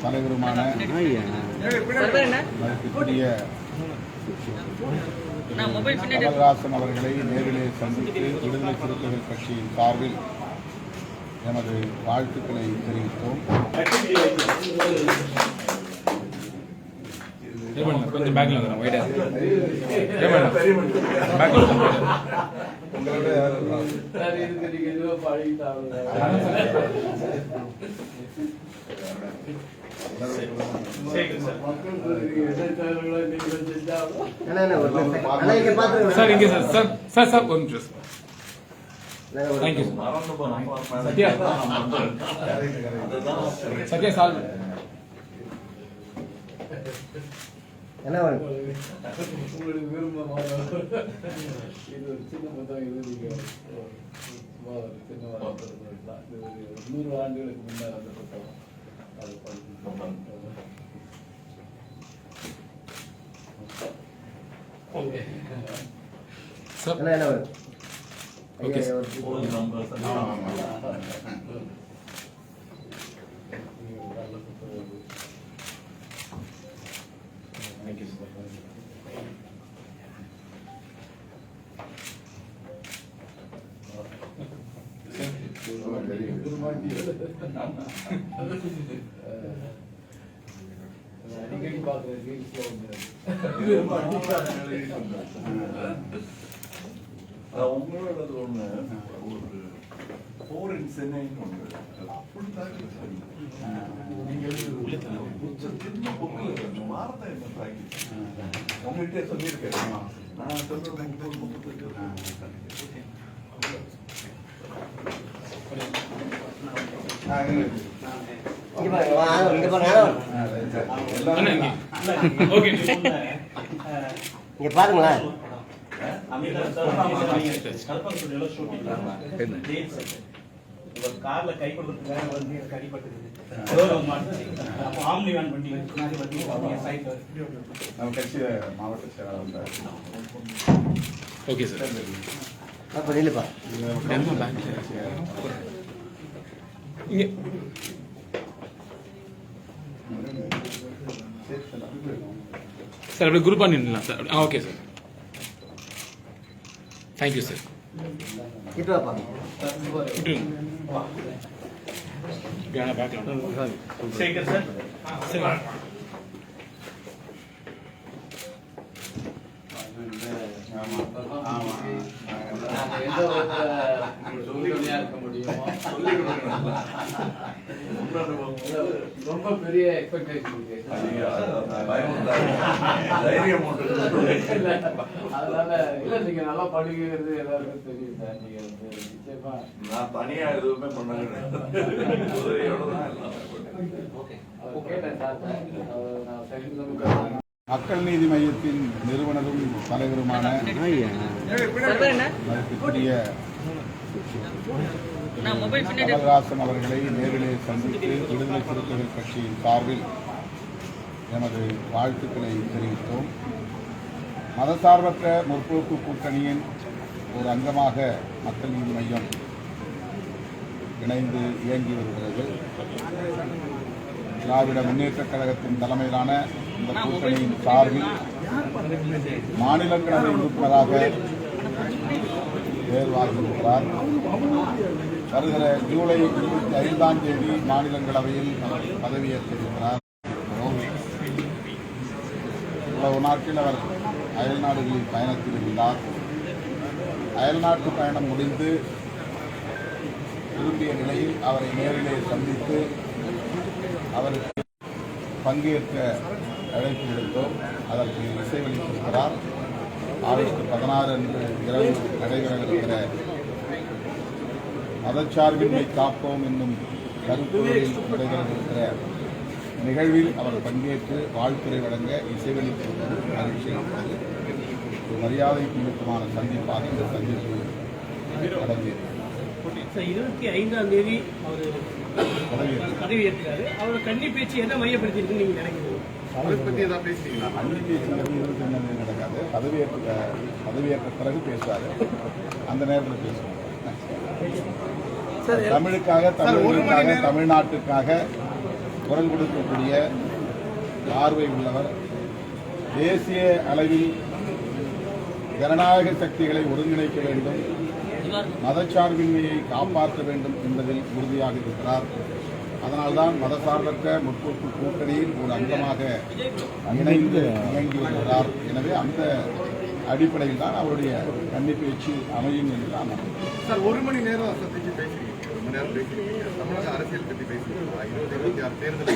தலைவருமான மதிப்பிற்குரிய கமல்ஹாசன் அவர்களை நேரிலே சந்தித்து விடுதலை சிறுத்தைகள் கட்சியின் சார்பில் எமது வாழ்த்துக்களை தெரிவித்தோம். கொஞ்சம் பேக்ல வந்துடும் வைடா பேக்ல உங்களோட சார் இங்கே சார் சார் சார் சார் ஒரு நிமிஷம் sir thank you sir Sathya. Sathya சால். என்ன நூறு ஆண்டுகளுக்கு முன்னால் அந்த புத்தகம் அது படிச்சு சார் என்ன என்ன வேணும் ஓகே ஐயா, சார். ஒரு நல்ல புத்தகம் இது. தேங்க்யூ சார் நான் அடிக்கடி பார்க்குற ரீல்ஸ்ல ஒன்று உங்களோடது ஒண்ணு ஒரு போரின் சென்னைன்னு ஒண்ணு வார்த்தை என்ன தாக்கி உங்ககிட்ட சொல்லியிருக்கேன் நான் சொல்றது இங்க பாருங்களேன் கார்ல கை கொடுக்கறதுக்காக வந்து எனக்கு அடிபட்டது ஆம்னி வேன் வண்டி நம்ம கட்சி மாவட்ட செயலாளர் ஓகே சார் அப்ப நில்லுப்பா சார் அப்படியே குரூப்பாக நின்றுலாம் sir. Ah okay sir. Thank you sir Sekar sir sir நாங்க ரொம்ப பெரிய எக்ஸ்பெக்டேஷன் இருக்கு தைரியம்? அதனால இல்ல நீங்க நல்லா படிக்கிறது எல்லாருக்கும் தெரியும் சார் நீங்க வந்து நிச்சயமா நான் தனியா எதுவுமே பண்ண கேட்டேன் சார் நான் மக்கள் நீதி மையத்தின் நிறுவனரும் தலைவருமான கமல்ஹாசன் அவர்களை நேரிலே சந்தித்து விடுதலை சிறுத்தைகள் கட்சியின் சார்பில் எமது வாழ்த்துக்களை தெரிவித்தோம். மதசார்பற்ற முற்போக்கு கூட்டணியின் ஒரு அங்கமாக மக்கள் நீதி மையம் இணைந்து இயங்கி வருகிறது. திராவிட முன்னேற்றக் கழகத்தின் தலைமையிலான இந்த கூட்டணியின் சார்பில் மாநிலங்களவை உறுப்பினராக தேர்வாகியிருக்கிறார் வருகிற ஜூலை இருபத்தி ஐந்தாம் தேதி மாநிலங்களவையில் அவர் பதவியேற்றிருக்கிறார். இவ்வளவு நாட்கள் அவர் அயல் நாடுகளில் பயணத்தில் இருந்தார் அயல்நாட்டு பயணம் முடிந்து திரும்பிய நிலையில் அவரை நேரிலே சந்தித்து அவருக்கு பங்கேற்க அழைப்பு விடுத்தோம் அதற்கு இசைவளித்திருக்கிறார் ஆகஸ்ட் பதினாறு அன்று இரவு நடைபெறவிருக்கிற மதச்சார்பின்மை காப்போம் என்னும் கருப்பொருளில் நடைபெறவிருக்கிற நிகழ்வில் அவர் பங்கேற்று வாழ்த்துரை வழங்க இசைவளித்திருப்பது மகிழ்ச்சி ஒரு மரியாதை நிமித்தமான சந்திப்பாக இந்த சந்திப்பு நடந்தது இருபத்தி ஐந்தாம் தேதி அவர் அவரோட கன்னி பேச்சு என்ன மையப்படுத்தி இருக்குன்னு நீங்க நினைக்கிறீங்க? இருபத்தி அஞ்சாம் தேதி நடக்காது. பதவியேற்ற பதவியேற்ற பிறகு பேசுவார். அந்த நேரத்தில் பேசுவோம். தமிழுக்காக தமிழுக்காக தமிழ்நாட்டுக்காக குரல் கொடுக்கக்கூடிய பார்வை உள்ளவர் தேசிய அளவில் ஜனநாயக சக்திகளை ஒருங்கிணைக்க வேண்டும் மதச்சார்பின்மையை காப்பாற்ற வேண்டும் என்பதில் உறுதியாக இருக்கிறார். அதனால்தான் மதசார்பற்ற முற்போக்கு கூட்டணியில் ஒரு அங்கமாக இணைந்து இயங்கி வருகிறார் எனவே அந்த அடிப்படையில் தான் அவருடைய கன்னி பேச்சு அமையும் என்று நான். சார் ஒரு மணி நேரம் சந்திச்சு ஒரு மணி நேரம் பேசுறீங்க தமிழக அரசியல் இருபது இருபத்தி ஆறு தேர்தலை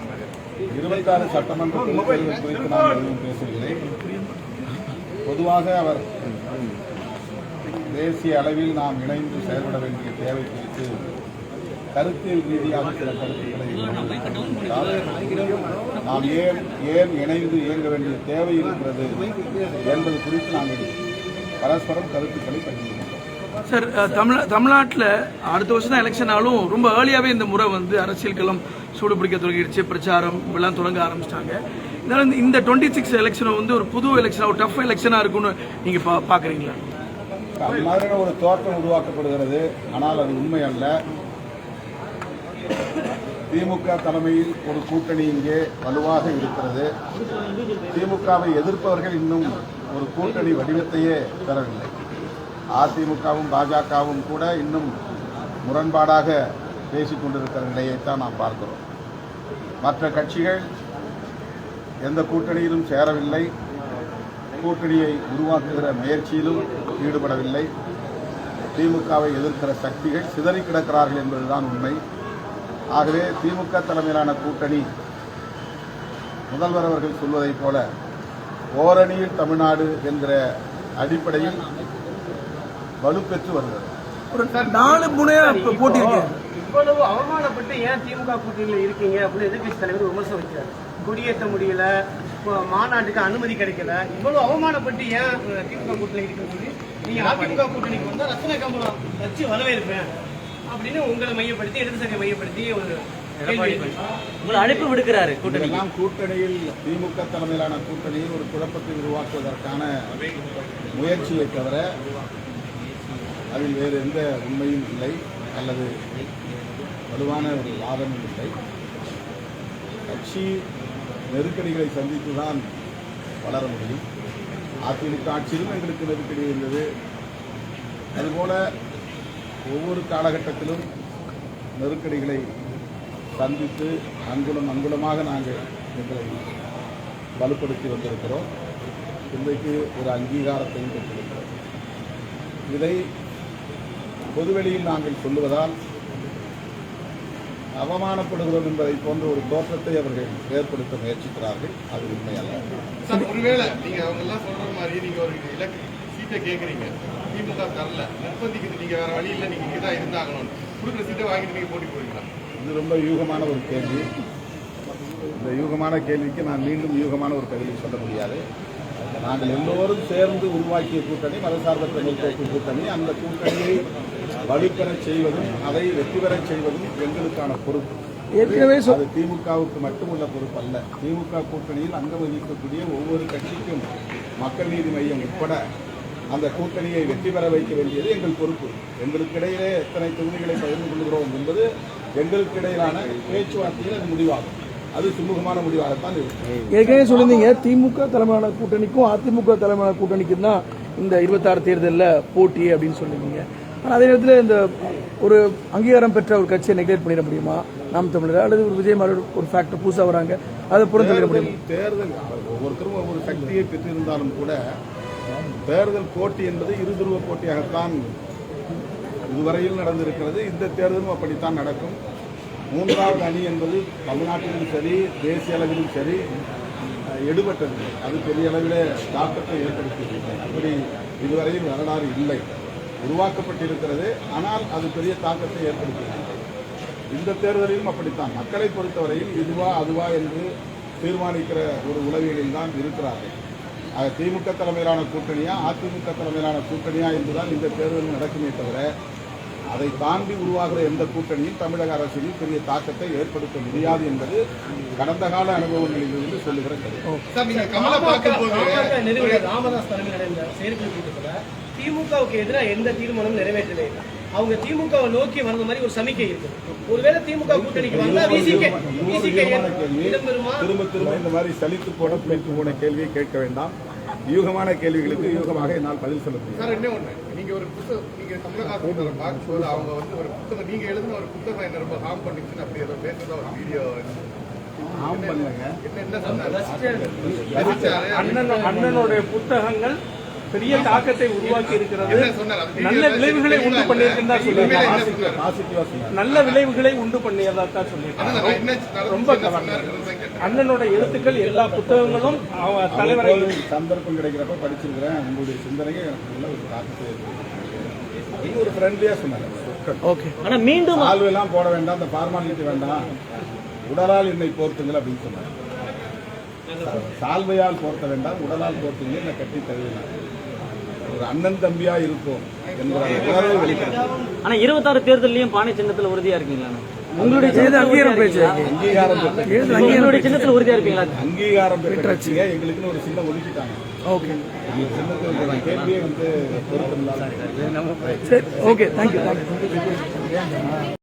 மாதிரி இருபத்தாறு சட்டமன்ற தேர்தல் குறித்து நான் எதுவும் பேசவில்லை. பொதுவாக அவர் தேசிய அளவில் நாம் இணைந்து செயல்பட வேண்டிய தேவை குறித்து கருத்தியல் ரீதியாக சில கருத்துக்களை. நாம் ஏன் ஏன் இணைந்து இயங்க வேண்டிய தேவை இருக்கிறது என்பது குறித்து நாங்கள் பரஸ்பரம் கருத்துக்களை பகிர்ந்து கொண்டோம் சார் தமிழ் தமிழ்நாட்டில் அடுத்த வருஷம் தான் எலெக்ஷன் ஆனாலும் ரொம்ப ஏர்லியாகவே இந்த முறை வந்து அரசியல் களம் சூடு பிடிக்க தொடங்கிடுச்சு பிரச்சாரம் எல்லாம் தொடங்க ஆரம்பிச்சிட்டாங்க. இதனால் இந்த- இந்த டுவெண்ட்டி சிக்ஸ் எலெக்ஷனை வந்து ஒரு புது எலெக்ஷனாக ஒரு டஃப் எலெக்ஷனாக இருக்கும்னு நீங்கள் பா பார்க்குறீங்களா அது மாதிரியான ஒரு தோற்றம் உருவாக்கப்படுகிறது. ஆனால் அது உண்மை அல்ல. திமுக தலைமையில் ஒரு கூட்டணி இங்கே வலுவாக இருக்கிறது. திமுகவை எதிர்ப்பவர்கள் இன்னும் ஒரு கூட்டணி வடிவத்தையே பெறவில்லை. அதிமுகவும் பாஜகவும் கூட இன்னும் முரண்பாடாக பேசிக் கொண்டிருக்கிற நிலையைத்தான் நாம் பார்க்கிறோம். மற்ற கட்சிகள் எந்த கூட்டணியிலும் சேரவில்லை. கூட்டணியை உருவாக்குகிற முயற்சியிலும் ஈடுபடவில்லை. திமுகவை எதிர்க்கிற சக்திகள் சிதறி கிடக்கிறார்கள் என்பதுதான் உண்மை. ஆகவே திமுக தலைமையிலான கூட்டணி முதல்வர் அவர்கள் சொல்வதைப் போல ஓரணியில் தமிழ்நாடு என்கிற அடிப்படையில் வலுப்பெற்று வருகிறது. ஒரு நாலு முனையாக இப்போ போட்டி இருக்கு இவ்வளவு அவமானப்பட்டு ஏன் திமுக கூட்டணியில இருக்கீங்க அப்படின்னு எதிர்கட்சி தலைவர் விமர்சனம் வைக்கிறார் குடியேற்ற முடியல மாநாட்டுக்கு அனுமதி கிடைக்கல. இவ்வளவு அவமானப்பட்டு ஏன் திமுக கூட்டணியில் இருக்கும்போது நீங்க அதிமுக கூட்டணிக்கு வந்தா ரச்சனை கமலம் வச்சு வரவேற்பேன் அப்படின்னு உங்களை மையப்படுத்தி இடதுசாரியை மையப்படுத்தி ஒரு அழைப்பு விடுக்கிறாரு கூட்டணி கூட்டணியில் திமுக தலைமையிலான கூட்டணியில் ஒரு குழப்பத்தை உருவாக்குவதற்கான முயற்சியை தவிர அதில் வேறு எந்த உண்மையும் இல்லை அல்லது வலுவான ஒரு வாதமும் இல்லை. கட்சி நெருக்கடிகளை சந்தித்துதான் வளர முடியும். அதிமுக ஆட்சியிலும் எங்களுக்கு நெருக்கடி இருந்தது. அதுபோல ஒவ்வொரு காலகட்டத்திலும் நெருக்கடிகளை சந்தித்து அங்குலம் அங்குலமாக நாங்கள் எங்களை வலுப்படுத்தி வந்திருக்கிறோம். இன்றைக்கு ஒரு அங்கீகாரத்தையும் பெற்றிருக்கிறோம். இதை பொதுவெளியில் நாங்கள் சொல்லுவதால் அவமானப்படுகிறோம் என்பதை போன்ற ஒரு தோற்றத்தை அவர்கள் ஏற்படுத்த முயற்சிக்கிறார்கள். அது உண்மை அல்ல சார் ஒருவேளை நீங்க அவங்க எல்லாம் சொல்ற மாதிரி நீங்க ஒரு இலக்கு சீட்டை கேக்குறீங்க. திமுக தரல. நிர்பந்திக்குது. நீங்க வேற வழி இல்ல. நீங்க இங்கதான் இருந்தாகணும். கொடுக்குற சீட்டை வாங்கிட்டு நீங்க போட்டி போடுவீங்களா இது ரொம்ப யூகமான ஒரு கேள்வி. இந்த யூகமான கேள்விக்கு நான் மீண்டும் யூகமான ஒரு பதிலை சொல்ல முடியாது. நாங்கள் எல்லோரும் சேர்ந்து உருவாக்கிய கூட்டணி மதசார்பற்ற கூட்டணி. அந்த கூட்டணியை வலுப்பெறச் செய்வதும் அதை வெற்றி பெறச் செய்வதும் எங்களுக்கான பொறுப்பு. ஏற்கனவே அது திமுகவுக்கு மட்டுமுள்ள பொறுப்பு அல்ல திமுக கூட்டணியில் அங்கம் வகிக்கக்கூடிய ஒவ்வொரு கட்சிக்கும் மக்கள் நீதி மையம் உட்பட அந்த கூட்டணியை வெற்றி பெற வைக்க வேண்டியது எங்கள் பொறுப்பு. எங்களுக்கு இடையிலே எத்தனை தொகுதிகளை பகிர்ந்து கொள்கிறோம் என்பது எங்களுக்கு இடையிலான பேச்சுவார்த்தையில் அது முடிவாகும். அது சுமூகமான முடிவாகத்தான் இருக்கும். ஏற்கனவே சொல்லியிருந்தீங்க திமுக தலைமையான கூட்டணிக்கும் அதிமுக தலைமையான கூட்டணிக்கும் தான் இந்த இருபத்தாறு தேர்தலில் போட்டி அப்படின்னு சொல்லியிருந்தீங்க. ஆனால் அதே நேரத்தில் இந்த ஒரு அங்கீகாரம் பெற்ற ஒரு கட்சியை நெக்லெக்ட் பண்ணிட முடியுமா? நாம் தமிழர். அல்லது ஒரு விஜய் மாதிரி ஒரு ஃபேக்டர் புதுசாக வராங்க அதை புறந்தள்ளிட முடியும்? தேர்தல் ஒவ்வொருத்தரும் ஒவ்வொரு சக்தியை பெற்றிருந்தாலும் கூட தேர்தல் போட்டி என்பது இருதுருவ போட்டியாகத்தான் இதுவரையில் நடந்திருக்கிறது. இந்த தேர்தலும் அப்படித்தான் நடக்கும். மூன்றாவது அணி என்பது தமிழ்நாட்டிலும் சரி தேசிய அளவிலும் சரி எடுபட்டது. அது பெரிய அளவில் தாக்கத்தை ஏற்படுத்தியதில்லை அப்படி இதுவரையில் வரலாறு இல்லை. உருவாக்கப்பட்டிருக்கிறது. ஆனால் அது பெரிய தாக்கத்தை ஏற்படுத்தியிருக்கிறது இந்த தேர்தலிலும் அப்படித்தான். மக்களை பொறுத்தவரையில் இதுவா அதுவா என்று தீர்மானிக்கிற ஒரு உளவியலில் தான் இருக்கிறார்கள். திமுக தலைமையிலான கூட்டணியா அதிமுக தலைமையிலான கூட்டணியா என்றுதான் இந்த தேர்தல் நடக்குமே தவிர அதை தாண்டி உருவாகிற எந்த கூட்டணியும் தமிழக அரசியலில் பெரிய தாக்கத்தை ஏற்படுத்த முடியாது என்பது கடந்த கால அனுபவங்களிலிருந்து சொல்லுகிற கருத்து. சார் நீங்க கமலை பார்க்கும்போது பாமக நிறுவனர் ராமதாஸ் தலைமையில் நடந்த செயற்குழு கூட்டத்தில் திமுகவுக்கு எதிராக எந்த தீர்மானமும் நிறைவேற்றவே இல்லை. அவங்க திமுகவை நோக்கி வந்த மாதிரி ஒரு சமிக்கை இருக்கு. ஒருவேளை திமுக கூட்டணிக்கு வந்தா விசிக விசிக திரும்ப திரும்ப இந்த மாதிரி சலித்து போன பிழைத்து போன கேள்வியை கேட்க வேண்டாம். யூகமான கேள்விகளுக்கு யூகமாக என்னால் பதில் சொல்ல முடியும் சார் என்ன ஒண்ணு. நீங்க ஒரு புத்தகம் நீங்க கமலஹாசன் பார்க்கும்போது அவங்க வந்து ஒரு புத்தகம் நீங்க எழுதின ஒரு புத்தகம் என்ன ரொம்ப ஹார்ம் பண்ணிச்சுன்னு அப்படி ஏதோ பேசுறதா ஒரு வீடியோ ஆம் பண்ணுங்க என்ன என்ன சொன்னாரு? ரசிச்சாரு. அண்ணன் அண்ணனுடைய புத்தகங்கள் பெரிய தாக்கத்தை உருவாக்கி இருக்கிறது. நல்ல விளைவுகளை உண்டு. பண்ணியிருக்கிறதா உண்மையில சொல்லியிருக்காங்க நல்ல விளைவுகளை உண்டு பண்ணியதா தான் சொல்லியிருக்காங்க நான் ரொம்ப கவனம் தான். அண்ணனோட எழுத்துக்கள் எல்லா புத்தகங்களும் தலைவரை சந்தர்ப்பம் கிடைக்கிறப்ப படிச்சிருக்கிறேன். உங்களுடைய சிந்தனைக்கு எனக்கு நல்ல ஒரு தாக்கத்தை ஒரு ஃப்ரெண்ட்லியா சொன்னாங்க ஓகே. ஆனா மீண்டும் சால்வு எல்லாம் போட வேண்டாம் இந்த ஃபார்மாலிட்டி வேண்டாம். உடலால் என்னை போர்த்துங்கள் அப்படின்னு சொன்னாங்க சால்வையால் போர்த்த வேண்டாம் உடலால் போர்த்துங்கள் என்னை கட்டி தருவினார் ஒரு அண்ணன் தம்பியா அந்த உணர்வை வெளிப்படுத்தும் ஆனா இருபத்தாறு தேர்தலையும் பானை சின்னத்துல உறுதியா இருக்கீங்களா? உங்களுடைய அங்கீகாரம் அங்கீகாரம் சின்னத்துல உறுதியா இருப்பீங்களா அங்கீகாரம் பெற்ற கட்சிங்க எங்களுக்குன்னு ஒரு சின்ன ஒதுக்கிட்டாங்க. ஓகே கேள்வியே வந்து பொருத்தமில்லாத சரி ஓகே தேங்க்யூ தேங்க்யூ